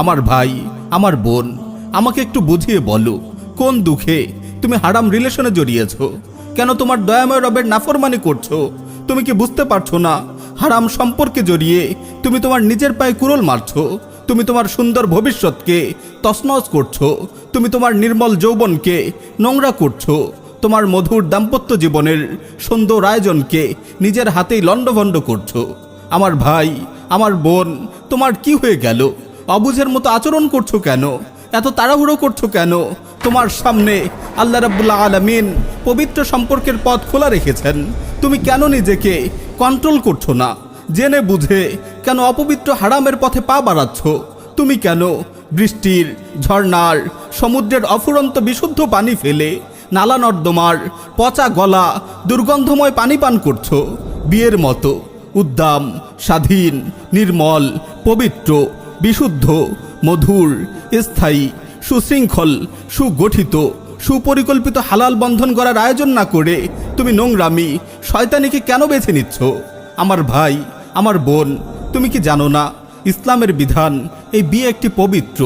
আমার ভাই, আমার বোন, আমাকে একটু বুঝিয়ে বলো, কোন দুঃখে তুমি হারাম রিলেশনে জড়িয়েছ? কেন তোমার দয়াময় রবের নাফরমানি করছ? তুমি কি বুঝতে পারছ না, হারাম সম্পর্কে জড়িয়ে তুমি তোমার নিজের পায়ে কুরল মারছো? তুমি তোমার সুন্দর ভবিষ্যৎকে তছনছ করছ? তুমি তোমার নির্মল যৌবনকে নোংরা করছ? তোমার মধুর দাম্পত্য জীবনের সুন্দর আয়োজনকে নিজের হাতেই লণ্ডভণ্ড করছ? আমার ভাই, আমার বোন, তোমার কি হয়ে গেল? অবুঝের মতো আচরণ করছ কেন? এত তাড়াহুড়ো করছ কেন? তোমার সামনে আল্লাহ রাব্বুল্লাহ আলামিন পবিত্র সম্পর্কের পথ খোলা রেখেছেন। তুমি কেন নিজেকে কন্ট্রোল করছ না? জেনে বুঝে কেন অপবিত্র হারামের পথে পা বাড়াচ্ছ? তুমি কেন বৃষ্টির ঝর্নার সমুদ্রের অফুরন্ত বিশুদ্ধ পানি ফেলে নালা নর্দমার, পচা গলা, দুর্গন্ধময় পানি পান করছ? বিয়ের মতো উদ্দাম, স্বাধীন, নির্মল, পবিত্র বিশুদ্ধ, মধুর, স্থায়ী, সুশৃঙ্খল, সুগঠিত, সুপরিকল্পিত হালাল বন্ধন করার আয়োজন না করে তুমি নোংরামি, শয়তানিকে কেন বেছে নিচ্ছ? আমার ভাই, আমার বোন, তুমি কি জানো না, ইসলামের বিধান এই বিয়ে একটি পবিত্র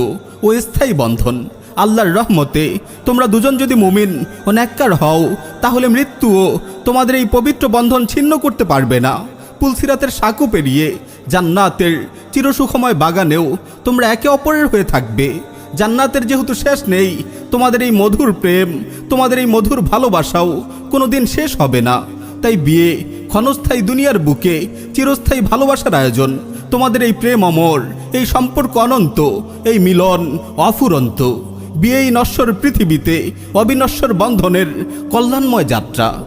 ও স্থায়ী বন্ধন। আল্লাহর রহমতে তোমরা দুজন যদি মুমিন ও ন্যাক্কার হও, তাহলে মৃত্যুও তোমাদের এই পবিত্র বন্ধন ছিন্ন করতে পারবে না। পুলসিরাতের সাঁকু পেরিয়ে জান্নাতের চিরসুখময় বাগানেও তোমরা একে অপরের হয়ে থাকবে। জান্নাতের যেহেতু শেষ নেই, তোমাদের এই মধুর প্রেম, তোমাদের এই মধুর ভালোবাসাও কোনোদিন শেষ হবে না। তাই বিয়ে, ক্ষণস্থায়ী দুনিয়ার বুকে, চিরস্থায়ী ভালোবাসার আয়োজন, তোমাদের এই প্রেম অমর, এই সম্পর্ক অনন্ত, এই মিলন অফুরন্ত। বিয়েই নশ্বর পৃথিবীতে অবিনশ্বর বন্ধনের কল্যাণময় যাত্রা।